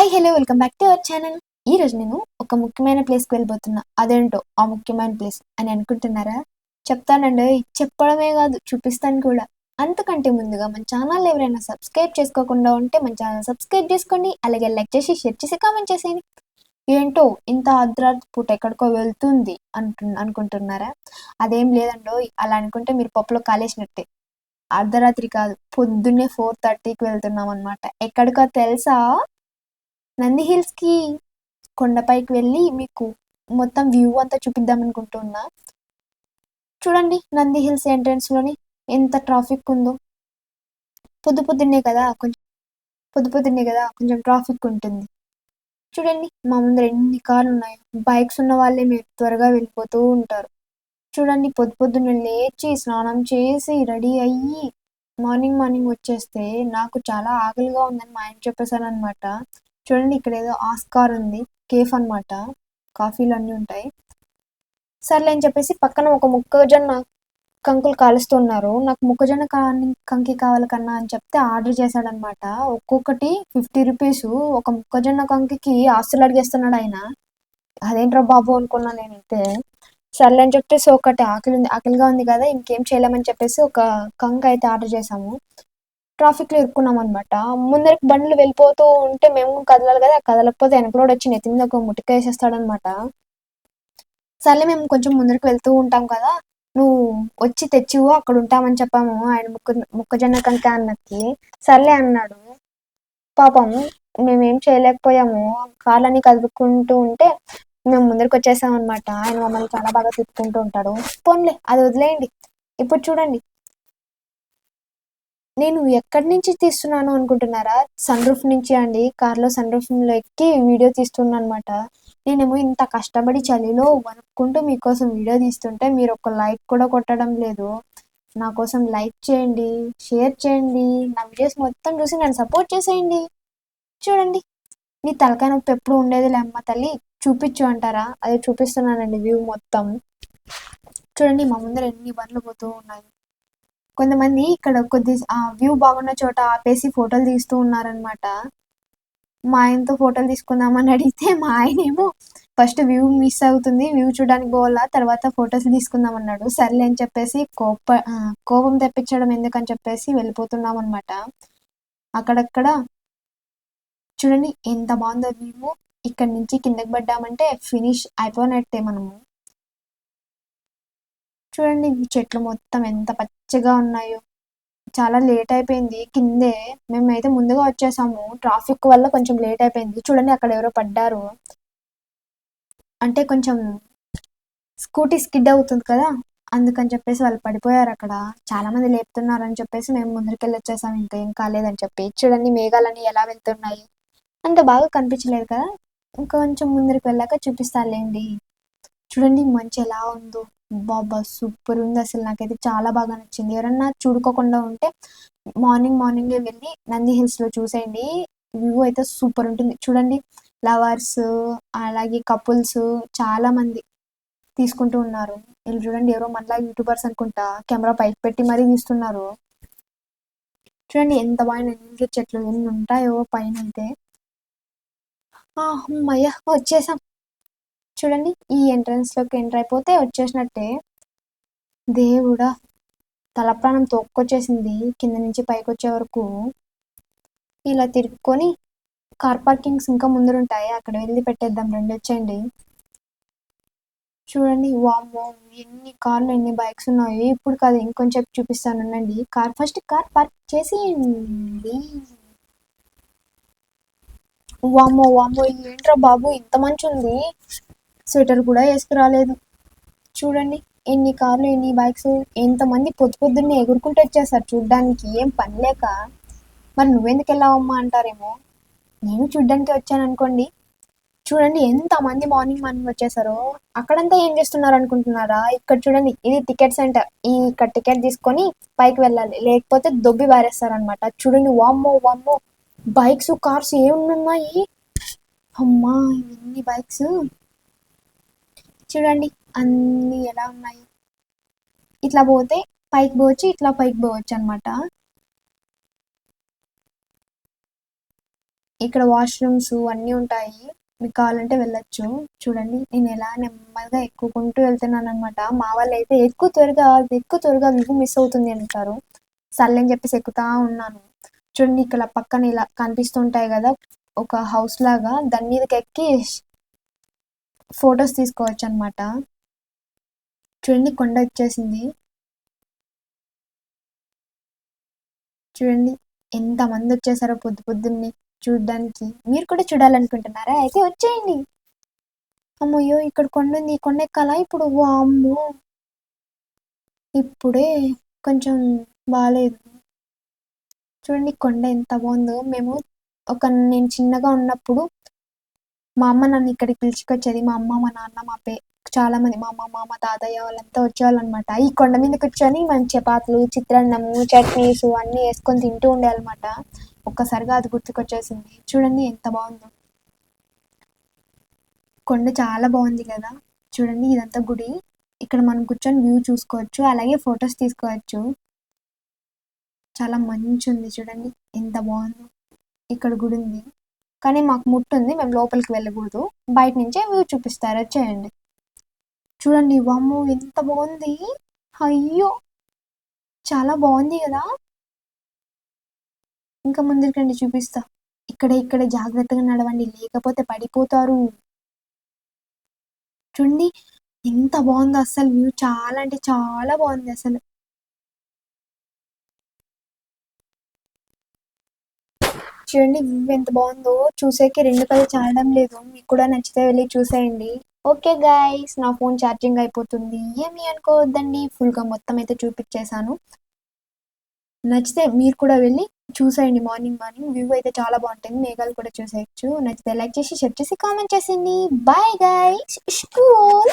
Hi hello welcome back to our channel ఈ రోజు నేను ఒక ముఖ్యమైన ప్లేస్కి వెళ్ళిపోతున్నా అదేంటో? ఆ ముఖ్యమైన ప్లేస్ అని అనుకుంటున్నారా? చెప్తానండి. చెప్పడమే కాదు చూపిస్తాను కూడా. అంతకంటే ముందుగా మన ఛానల్ ఎవరైనా సబ్స్క్రైబ్ చేసుకోకుండా ఉంటే మన ఛానల్ సబ్స్క్రైబ్ చేసుకోండి. అలాగే లైక్ చేసి షేర్ చేసి కామెంట్ చేసేయండి. ఏంటో? ఇంత అర్ధరాత్రి పూట ఎక్కడికో వెళ్తుంది అంటు అనుకుంటున్నారా? అదేం లేదండో అలా అనుకుంటే మీరు పప్పులో కాలేసినట్టే. అర్ధరాత్రి కాదు పొద్దున్నే ఫోర్ థర్టీకి వెళ్తున్నాం అనమాట ఎక్కడికో తెలుసా? నంది హిల్స్కి కొండపైకి వెళ్ళి మీకు మొత్తం వ్యూ అంతా చూపిద్దాం అనుకుంటున్నా. చూడండి నంది హిల్స్ ఎంట్రన్స్లోని ఎంత ట్రాఫిక్ ఉందో. పొద్దు పొద్దున్నే కదా కొంచెం పొద్దు పొద్దున్నే కదా కొంచెం ట్రాఫిక్ ఉంటుంది. చూడండి మా ముందర ఎన్ని కార్లు ఉన్నాయి. బైక్స్ ఉన్న వాళ్ళే మీరు త్వరగా వెళ్ళిపోతూ ఉంటారు. చూడండి పొద్దు పొద్దున్న లేచి స్నానం చేసి రెడీ అయ్యి మార్నింగ్ మార్నింగ్ వచ్చేస్తే నాకు చాలా ఆకలిగా ఉందని మా ఆయన చెప్పేశాను అనమాట చూడండి ఇక్కడ ఏదో ఆస్కార్ ఉంది కేఫ్ అనమాట కాఫీలు అన్నీ ఉంటాయి. సర్లే అని చెప్పేసి పక్కన ఒక మొక్కజొన్న కంకులు కాలుస్తున్నారు. నాకు మొక్కజొన్న కంకి కావాలి కన్నా అని చెప్తే ఆర్డర్ చేశాడనమాట ఒక్కొక్కటి ఫిఫ్టీ రూపీస్. ఒక మొక్కజొన్న కంకికి ఆస్తులు అడిగేస్తున్నాడు ఆయన. అదేంట్రా బాబు అనుకున్నా నేనైతే. సర్లే అని చెప్పేసి ఒకటి ఆకలి ఉంది ఆకలిగా ఉంది కదా ఇంకేం చేయలేమని చెప్పేసి ఒక కంక అయితే ఆర్డర్ చేసాము ట్రాఫిక్లో ఇరుక్కున్నాం అనమాట ముందరికి బండ్లు వెళ్ళిపోతూ ఉంటే మేము కదలాలి కదా కదలకపోతే వెనకలోడు వచ్చి నెత్తి మీద ఒక ముటిక వేసేస్తాడనమాట సర్లే మేము కొంచెం ముందరికి వెళ్తూ ఉంటాం కదా నువ్వు వచ్చి తెచ్చివు అక్కడ ఉంటామని చెప్పాము ఆయన ముక్క మొక్కజొన్న కనుక అన్నకి. సర్లే అన్నాడు. పాపం మేమేం చేయలేకపోయాము. కార్లన్నీ కదుపుకుంటూ ఉంటే మేము ముందరికి వచ్చేసాం అనమాట ఆయన మమ్మల్ని చాలా బాగా తిప్పుకుంటూ ఉంటాడు. పోన్లే అది వదిలేయండి. ఇప్పుడు చూడండి. నేను ఎక్కడి నుంచి తీస్తున్నాను అనుకుంటున్నారా? సన్ రూఫ్ నుంచి అండి. కార్లో సన్ రూఫ్లో ఎక్కి వీడియో తీస్తున్నాను అనమాట నేనేమో ఇంత కష్టపడి చలిలో వణుక్కుంటూ మీకోసం వీడియో తీస్తుంటే మీరు ఒక లైక్ కూడా కొట్టడం లేదు. నా కోసం లైక్ చేయండి షేర్ చేయండి. నా వీడియోస్ మొత్తం చూసి నన్ను సపోర్ట్ చేసేయండి. చూడండి. నీ తలకాయ నొప్పి ఎప్పుడు ఉండేది అమ్మ తల్లి? చూపించు అంటారా? అది చూపిస్తున్నానండి వ్యూ మొత్తం. చూడండి మా ముందర ఎన్ని బండ్లు పోతూ ఉన్నాయి. కొంతమంది ఇక్కడ కొద్ది ఆ వ్యూ బాగున్న చోట ఆపేసి ఫోటోలు తీస్తూ ఉన్నారనమాట మా ఆయనతో ఫోటోలు తీసుకుందామని అడిగితే మా ఆయన ఏమో ఫస్ట్ వ్యూ మిస్ అవుతుంది వ్యూ చూడడానికి పోవాలా తర్వాత ఫొటోస్ తీసుకుందాం అన్నాడు సర్లే అని చెప్పేసి కోప కోపం తెప్పించడం ఎందుకని చెప్పేసి వెళ్ళిపోతున్నాం అనమాట అక్కడక్కడ చూడండి ఎంత బాగుందో వ్యూ ఇక్కడ నుంచి కిందకి పడ్డామంటే ఫినిష్ అయిపోయినట్టే మనము. చూడండి చెట్లు మొత్తం ఎంత పచ్చగా ఉన్నాయో. చాలా లేట్ అయిపోయింది. కిందే మేమైతే ముందుగా వచ్చేసాము. ట్రాఫిక్ వల్ల కొంచెం లేట్ అయిపోయింది. చూడండి అక్కడ ఎవరో పడ్డారు. అంటే కొంచెం స్కూటీ స్కిడ్ అవుతుంది కదా. అందుకని చెప్పేసి వాళ్ళు పడిపోయారు అక్కడ. చాలా మంది లేపుతున్నారు అని చెప్పేసి మేము ముందరికి వెళ్ళి వచ్చేసాం ఇంకా ఏం కాలేదని చెప్పి. చూడండి మేఘాలన్నీ ఎలా వెళ్తున్నాయి. అంత బాగా కనిపించలేదు కదా. ఇంకొంచెం ముందరికి వెళ్ళాక చూపిస్తాలేండి చూడండి మంచి ఎలా ఉందో. బాబా సూపర్ ఉంది అసలు. నాకైతే చాలా బాగా నచ్చింది. ఎవరన్నా చూడుకోకుండా ఉంటే మార్నింగ్ మార్నింగే వెళ్ళి నంది హిల్స్లో చూసేయండి. వ్యూ అయితే సూపర్ ఉంటుంది. చూడండి లవర్స్ అలాగే కపుల్స్ చాలా మంది తీసుకుంటూ ఉన్నారు. వీళ్ళు చూడండి ఎవరో మనలా యూట్యూబర్స్ అనుకుంటా. కెమెరా పైకి పెట్టి మరీ తీస్తున్నారు. చూడండి ఎంత బాగా ఎన్ని చెట్లు ఎన్ని ఉంటాయో పైన అయితే అమ్మయ్య వచ్చేసాం. చూడండి ఈ ఎంట్రన్స్లోకి ఎంటర్ అయిపోతే వచ్చేసినట్టే. దేవుడా తలప్రాణం తోక్కొచ్చేసింది కింద నుంచి పైకి వచ్చే వరకు. ఇలా తిరుక్కొని కార్ పార్కింగ్స్ ఇంకా ముందరుంటాయి? అక్కడ వెళ్ళి పెట్టేద్దాం రండి వచ్చేయండి. చూడండి వామ్మో ఎన్ని కార్లు ఎన్ని బైక్స్ ఉన్నాయో. ఇప్పుడు కాదు ఇంకొంచెం చూపిస్తాను ఉండండి కార్ ఫస్ట్ కార్ పార్క్ చేసేయండి. వామ్మో వామ్మో ఏంట్రా బాబు ఇంత మంచి ఉంది స్వెటర్ కూడా వేసుకురాలేదు. చూడండి ఎన్ని కార్లు ఎన్ని బైక్స్ ఎంతమంది పొద్దు పొద్దున్నే ఎగురుకుంటూ వచ్చేస్తారు చూడ్డానికి. ఏం పని లేక. మరి నువ్వెందుకు వెళ్ళావమ్మా అంటారేమో. నేను చూడ్డానికి వచ్చాను అనుకోండి. చూడండి ఎంతమంది మార్నింగ్ మార్నింగ్ వచ్చేసారో. అక్కడంతా ఏం చేస్తున్నారు అనుకుంటున్నారా? ఇక్కడ చూడండి ఇది టికెట్ సెంటర్. ఈ ఇక్కడ టికెట్ తీసుకొని పైకి వెళ్ళాలి. లేకపోతే దొబ్బి బారేస్తారనమాట చూడండి వామ్మో వామ్మో. బైక్స్ కార్స్ ఏమున్నాయి? అమ్మా ఇన్ని బైక్స్. చూడండి అన్ని ఎలా ఉన్నాయి? ఇట్లా పోతే పైకి పోవచ్చు, ఇట్లా పైకి పోవచ్చు అనమాట. ఇక్కడ వాష్రూమ్స్ అన్నీ ఉంటాయి. మీకు కావాలంటే వెళ్ళొచ్చు. చూడండి నేను ఎలా నెమ్మదిగా ఎక్కుకుంటూ వెళ్తున్నాను అనమాట మా వాళ్ళు అయితే ఎక్కువ త్వరగా ఎక్కువ త్వరగా మీకు మిస్ అవుతుంది అంటారు. సర్లే అని చెప్పేసి ఎక్కుతా ఉన్నాను. చూడండి ఇక్కడ పక్కన ఇలా కనిపిస్తుంటాయి కదా ఒక హౌస్ లాగా. దాని మీదకి ఎక్కి ఫొటోస్ తీసుకోవచ్చు అనమాట చూడండి కొండ వచ్చేసింది. చూడండి ఎంత మంది వచ్చేసారో పొద్దు పొద్దున్నే చూడడానికి. మీరు కూడా చూడాలనుకుంటున్నారా? అయితే వచ్చేయండి. అమ్మయ్యో ఇక్కడ కొండ ఉంది. కొండ ఎక్కాలా ఇప్పుడు? వామ్మో! ఇప్పుడే కొంచెం బాగాలేదు చూడండి కొండ ఎంత బాగుందో. మేము ఒక నేను చిన్నగా ఉన్నప్పుడు మా అమ్మ నన్ను ఇక్కడికి పిలుచుకొచ్చేది. మా అమ్మ మా నాన్న మా పే చాలా మంది మా అమ్మ మా తాతయ్య వాళ్ళంతా వచ్చేవాళ్ళు అనమాట ఈ కొండ మీద కూర్చొని మనం చపాతీలు చిత్రాన్నము చట్నీస్ అన్నీ వేసుకొని తింటూ ఉండేవాళ్ళమాట ఒక్కసారిగా అది గుర్తుకొచ్చేసింది. చూడండి ఎంత బాగుందో. కొండ చాలా బాగుంది కదా. చూడండి ఇదంతా గుడి. ఇక్కడ మనం కూర్చొని వ్యూ చూసుకోవచ్చు. అలాగే ఫొటోస్ తీసుకోవచ్చు. చాలా మంచి ఉంది చూడండి. ఎంత బాగుందో. ఇక్కడ గుడి ఉంది కానీ మాకు ముట్టుంది మేము లోపలికి వెళ్ళకూడదు. బయట నుంచే వ్యూ చూపిస్తారు వచ్చేయండి. చూడండి వామ్మో ఎంత బాగుంది. అయ్యో చాలా బాగుంది కదా. ఇంకా ముందరికండి చూపిస్తా. ఇక్కడ ఇక్కడ జాగ్రత్తగా నడవండి లేకపోతే పడిపోతారు. చూడండి ఎంత బాగుందో అసలు వ్యూ. చాలా అంటే చాలా బాగుంది అసలు చూడండి వ్యూ ఎంత బాగుందో. చూసేకి రెండు పది చాలడం లేదు. మీకు కూడా నచ్చితే వెళ్ళి చూసేయండి. ఓకే గైస్ నా ఫోన్ ఛార్జింగ్ అయిపోతుంది. ఏమి అనుకోవద్దండి. ఫుల్గా మొత్తం అయితే చూపించేశాను. నచ్చితే మీరు కూడా వెళ్ళి చూసేయండి మార్నింగ్ మార్నింగ్ వ్యూ అయితే చాలా బాగుంటుంది. మేఘాలు కూడా చూసేయచ్చు. నచ్చితే లైక్ చేసి షేర్ చేసి కామెంట్ చేసేయండి. Bye guys school